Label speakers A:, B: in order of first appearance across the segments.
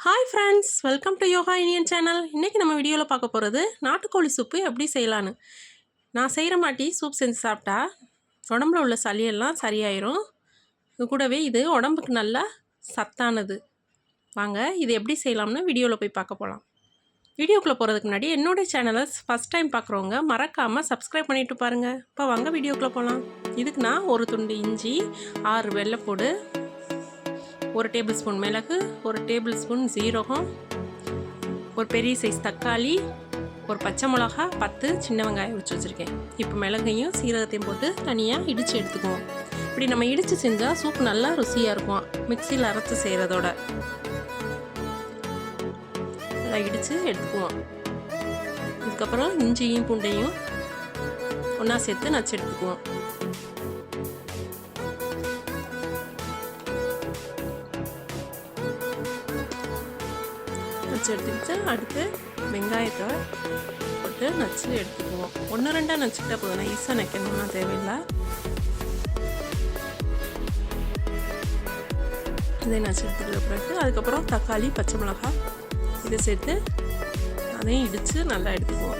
A: Hi friends welcome to yoga Iniyan channel இன்றைக்கி நம்ம வீடியோவில் பார்க்க போகிறது நாட்டுக்கோழி சூப்பு எப்படி செய்யலான்னு நான் செய்கிற மாட்டி சூப் செஞ்சு சாப்பிட்டா உடம்புல உள்ள சளியெல்லாம் சரியாயிரும். இது கூடவே இது உடம்புக்கு நல்லா சத்தானது. வாங்க இது எப்படி செய்யலாம்னு வீடியோவில் போய் பார்க்க போகலாம் வீடியோக்குள்ளே போகிறதுக்கு முன்னாடி என்னோட சேனலை ஃபஸ்ட் டைம் பார்க்குறவங்க மறக்காமல் சப்ஸ்கிரைப் பண்ணிவிட்டு பாருங்கள் இப்போ வாங்க வீடியோக்குள்ளே போகலாம் இதுக்கு நான் ஒரு துண்டு இஞ்சி ஆறு வெள்ளைப்பூடு ஒரு டேபிள் ஸ்பூன் மிளகு ஒரு டேபிள் ஸ்பூன் சீரகம் ஒரு பெரிய சைஸ் தக்காளி ஒரு பச்சை மிளகா பத்து சின்ன வெங்காயம் உரிச்சு வச்சுருக்கேன். இப்போ மிளகையும் சீரகத்தையும் போட்டு தனியாக இடித்து எடுத்துக்குவோம். இப்படி நம்ம இடித்து செஞ்சால் சூப் நல்லா ருசியாக இருக்கும். மிக்சியில் அரைச்சி செய்கிறதோட நல்லா இடித்து எடுத்துக்குவோம். அதுக்கப்புறம் இஞ்சியும் பூண்டையும் ஒன்றா சேர்த்து நச்சு எடுத்துக்குவோம். நச்சு எடுத்துக்கிட்டு அடுத்து வெங்காயத்தை போட்டு நச்சு எடுத்துக்குவோம். ஒன்று ரெண்டாக நச்சுக்கிட்டா போதும். ஈஸாக நைக்கணும்னா தேவையில்லை. இதை நச்சு எடுத்துக்கிட்ட பிறகு அதுக்கப்புறம் தக்காளி பச்சை மிளகாய் இதை சேர்த்து அதையும் இடித்து நல்லா எடுத்துக்குவோம்.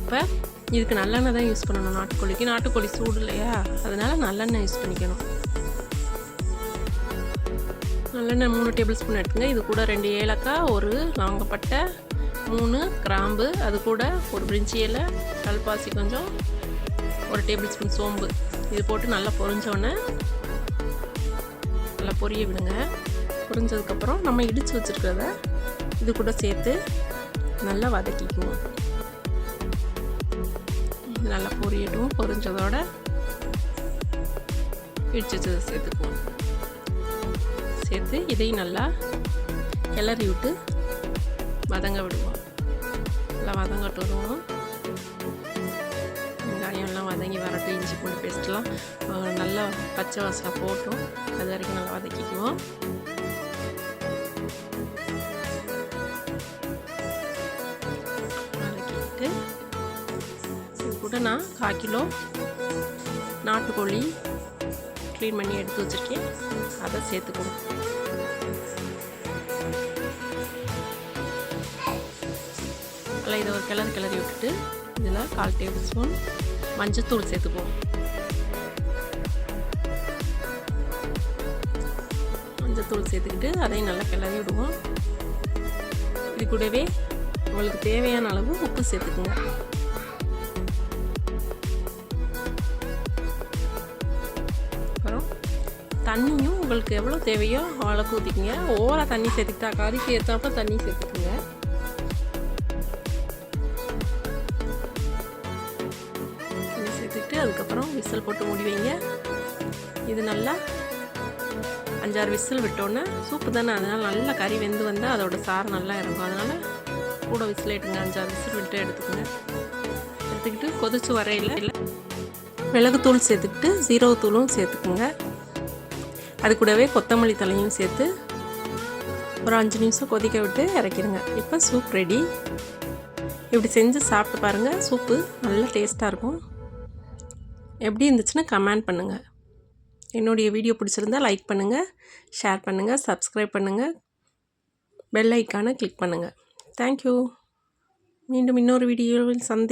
A: இப்போ இதுக்கு நல்லெண்ணெய் தான் யூஸ் பண்ணணும். நாட்டுக்கோழிக்கு. நாட்டுக்கோழி சூடு இல்லையா? அதனால் நல்லெண்ணெய் யூஸ் பண்ணிக்கணும். நல்லெண்ணெய் மூணு டேபிள் ஸ்பூன் எடுத்துங்க. இது கூட ரெண்டு ஏலக்காய் ஒரு லாங்கப்பட்டை மூணு கிராம்பு அது கூட ஒரு பிரிஞ்சி இலை கல்பாசி கொஞ்சம் ஒரு டேபிள் ஸ்பூன் சோம்பு. இது போட்டு நல்லா பொரிஞ்சோடனே நல்லா பொரிய விடுங்க. பொரிஞ்சதுக்கப்புறம் நம்ம இடித்து வச்சுருக்கிறத இது கூட சேர்த்து நல்லா வதக்கிக்குவோம் நல்லா பொரியட்டும் பொரிஞ்சதோட இடிச்சு வச்சதை சேர்த்துக்குவோம். சேர்த்து இதையும் நல்லா கிளறி விட்டு வதங்க விடுவோம். நல்லா வதங்கட்டு வருவோம் வெங்காயம்லாம் வதங்கி வரட்டும் இஞ்சி பூண்டு பேஸ்ட்லாம் நல்லா பச்சை வாசனை போட்டும். அது வரைக்கும் நல்லா வதக்கிக்குவோம். வதக்கிட்டு இது கூட நான் கால் கிலோ நாட்டுக்கோழி க்ளீன் பண்ணி எடுத்து வச்சுருக்கேன். அதை சேர்த்துக்கணும். நல்லா இதை ஒரு கிளறி கிளறி விட்டுட்டு இதில் கால் டேபிள் ஸ்பூன் மஞ்சத்தூள் சேர்த்துக்குவோம். மஞ்சத்தூள் சேர்த்துக்கிட்டு அதையும் நல்லா கிளறி விடுவோம். இது கூடவே உங்களுக்கு தேவையான அளவு உப்பு சேர்த்துக்குங்க. தண்ணியும் உங்களுக்கு எவ்வளோ தேவையோ அவ்வளோக்கு ஊற்றிக்கிங்க ஓவராக தண்ணி சேர்த்துக்கிட்டா கறிக்கு ஏற்றாப்ப தண்ணி சேர்த்துக்குங்க. தண்ணி சேர்த்துக்கிட்டு அதுக்கப்புறம் விசில் போட்டு மூடி வைங்க. இது நல்லா அஞ்சாறு விசில் விட்டோன்னே சூப்பு தானே? அதனால் நல்லா கறி வெந்து வந்தால் அதோட சாறு நல்லா இருக்கும் அதனால் கூட விசில் எடுங்க. அஞ்சாறு விசில் விட்டு எடுத்துக்கோங்க. எடுத்துக்கிட்டு கொதிச்சு வரையில் இல்லை மிளகுத்தூள் சேர்த்துக்கிட்டு ஜீரகத்தூளும் சேர்த்துக்குங்க. அது கூடவே கொத்தமல்லி தலையும் சேர்த்து ஒரு அஞ்சு நிமிஷம் கொதிக்க விட்டு இறக்கிடுங்க. இப்போ சூப் ரெடி இப்படி செஞ்சு சாப்பிட்டு பாருங்கள் சூப்பு நல்ல டேஸ்ட்டாக இருக்கும். எப்படி இருந்துச்சுன்னா கமெண்ட் பண்ணுங்கள் என்னுடைய வீடியோ பிடிச்சிருந்தா லைக் பண்ணுங்கள் ஷேர் பண்ணுங்கள் சப்ஸ்கிரைப் பண்ணுங்கள் பெல் ஐக்கானை கிளிக் பண்ணுங்கள் தேங்க்யூ மீண்டும் இன்னொரு வீடியோவில் சந்த